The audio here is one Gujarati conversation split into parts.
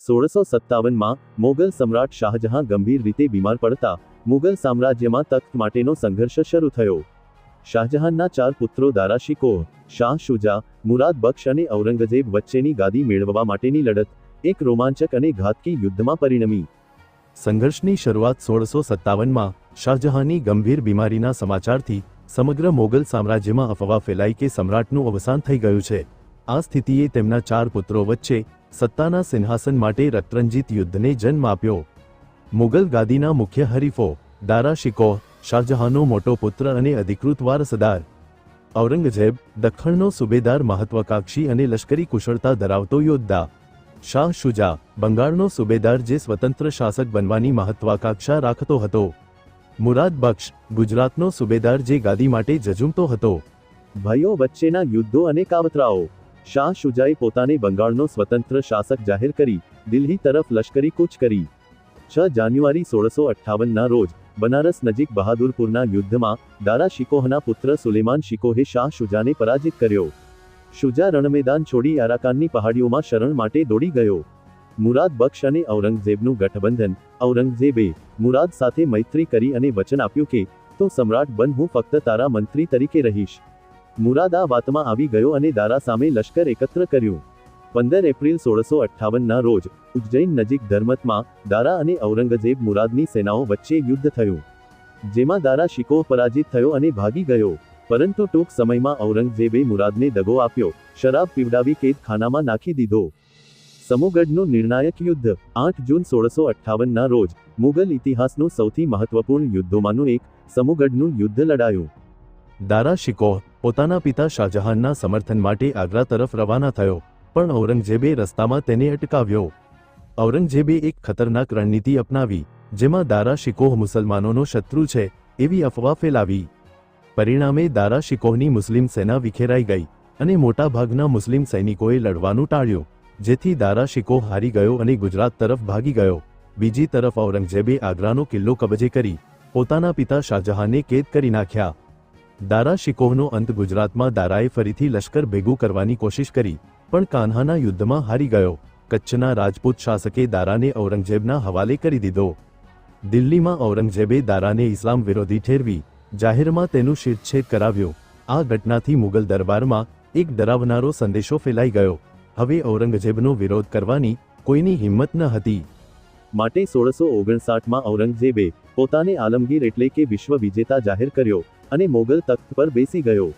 સોળસો સત્તાવનમાં મોગલ સમ્રાટ શાહજહાં ગંભીર રીતે બીમાર પડતા મુગલ સામ્રાજ્યમાં તખ્ત માટેનો સંઘર્ષ શરૂ થયો. શાહજહાનના ચાર પુત્રો દારાશિકોહ, શાહ શુજા, મુરાદ બક્ષ અને ઔરંગઝેબ વચ્ચેની ગાદી મેળવવા માટેની લડત, એક રોમાંચક અને ઘાતકી યુદ્ધમાં પરિણમી. સંઘર્ષની શરૂઆત સોળસો સત્તાવનમાં શાહજહાંની ગંભીર બીમારીના સમાચારથી સમગ્ર મોગલ સામ્રાજ્યમાં અફવા ફેલાઈ કે સમ્રાટનું અવસાન થઈ ગયું છે. આ સ્થિતિએ તેમના ચાર પુત્રો વચ્ચે સત્તાના સિંહાસન માટે રત્રંજીત યુદ્ધને જન્મ આપ્યો. મુગલ ગાદીના મુખ્ય હરીફો દારા શિકોહ શાહજહાંનો મોટો પુત્ર અને અધિકૃત વારસદાર. ઔરંગઝેબ દખ્ખણનો સુબેદાર મહત્વાકાંક્ષી અને લશ્કરી કુશળતા ધરાવતો યોદ્ધા. શાહ શુજા બંગાળનો સુબેદાર જે સ્વતંત્ર શાસક બનવાની મહત્વાકાંક્ષા રાખતો હતો. મુરાદ બક્ષ ગુજરાતનો સુબેદાર જે ગાદી માટે જજુમતો હતો. ભાઈઓ વચ્ચેના યુદ્ધો અને કાવતરાઓ શાહ શુજાએ પોતાને બંગાળનો સ્વતંત્ર શાસક જાહેર કરી, દિલ્હી તરફ લશ્કરી કૂચ કરી. છ જાન્યુઆરી સોળસો અઠ્ઠાવનના રોજ, બનારસ નજીક બહાદુરપુરના યુદ્ધમાં, દારા શિકોહના પુત્ર સુલેમાન શિકોહે શાહ શુજાને પરાજિત કર્યો. શુજા રણમેદાન છોડી આરાકાનની પહાડીઓમાં શરણ માટે દોડી ગયો. મુરાદ બક્ષ અને ઔરંગઝેબનું ગઠબંધન, ઔરંગઝેબે મુરાદ સાથે મૈત્રી કરી અને વચન આપ્યું કે, તો સમ્રાટ બન, હું ફક્ત તારા મંત્રી તરીકે રહીશ. મુરાદ આ વાતમાં આવી ગયો અને દારા સામે લશ્કર એકત્ર કર્યું. પંદર એપ્રિલ સોળસો અઠ્ઠાવનના રોજ, ઉજ્જૈન નજીક ધર્મતમાં, દારા અને ઔરંગઝેબ મુરાદની સેનાઓ વચ્ચે યુદ્ધ થયું. જેમાં દારા શિકોહ પરાજિત થયો અને ભાગી ગયો. પરંતુ ટૂંક સમયમાં ઔરંગઝેબે મુરાદને દગો આપ્યો, શરાબ પીવડાવી કેદખાનામાં નાખી દીધો. સમુગઢનું નિર્ણાયક યુદ્ધ, આઠ જૂન સોળસો અઠ્ઠાવનના રોજ, મુગલ ઇતિહાસનું સૌથી મહત્વપૂર્ણ યુદ્ધોમાંનું એક, સમુગઢનું યુદ્ધ લડાયું. દારા શિકોહ પોતાના પિતા શાહજહાનના સમર્થન માટે આગ્રા તરફ રવાના થયો, પણ ઔરંગઝેબે રસ્તામાં તેને અટકાવ્યો. ઔરંગઝેબે એક ખતરનાક રણનીતિ અપનાવી, જેમાં દારા શિકોહ મુસલમાનોનો શત્રુ છે, એવી અફવા ફેલાવી. પરિણામે દારા શિકોહની મુસ્લિમ સેના વિખેરાઈ ગઈ અને મોટાભાગના મુસ્લિમ સૈનિકોએ લડવાનું ટાળ્યું, જેથી દારા શિકોહ હારી ગયો અને ગુજરાત તરફ ભાગી ગયો. બીજી તરફ ઔરંગઝેબે આગ્રાનો કિલ્લો કબજે કરી, પોતાના પિતા શાહજહાંને કેદ કરી નાખ્યા. દારા શિકોહનો અંત ગુજરાતમાં દારાએ ફરીથી લશ્કર ભેગું કરવાની કોશિશ કરી, પણ કાન્હાના યુદ્ધમાં હારી ગયો. કચ્છના રાજપૂત શાસકે દારાને ઔરંગઝેબના હવાલે કરી દીધો. દિલ્હીમાં ઔરંગઝેબે દારાને ઇસ્લામ વિરોધી ઠેરવી, જાહેરમાં તેનું શિરચ્છેદ કરાવ્યો. આ ઘટનાથી મુગલ દરબારમાં એક ડરાવનારો સંદેશો ફેલાઈ ગયો. હવે ઔરંગઝેબનો વિરોધ કરવાની કોઈની હિંમત ન હતી. માટે સોળસો ઓગણસાઠમાં ઔરંગઝેબે પોતાને આલમગીર એટલે કે વિશ્વ વિજેતા જાહેર કર્યો. અને મોગલ તખ્ત પર બેસી ગયો.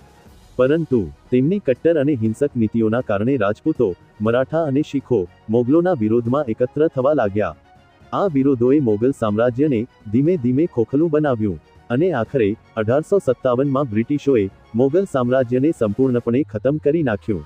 પરંતુ તેમની કટ્ટર અને હિંસક નીતિઓના કારણે રાજપૂતો, મરાઠા અને શીખો મોગલોના વિરોધમાં એકત્ર થવા લાગ્યા. આ વિરોધોએ મોગલ સામ્રાજ્યને ધીમે ધીમે ખોખલું બનાવ્યું અને આખરે અઢારસો સત્તાવનમાં બ્રિટિશોએ મોગલ સામ્રાજ્યને સંપૂર્ણપણે ખતમ કરી નાખ્યું.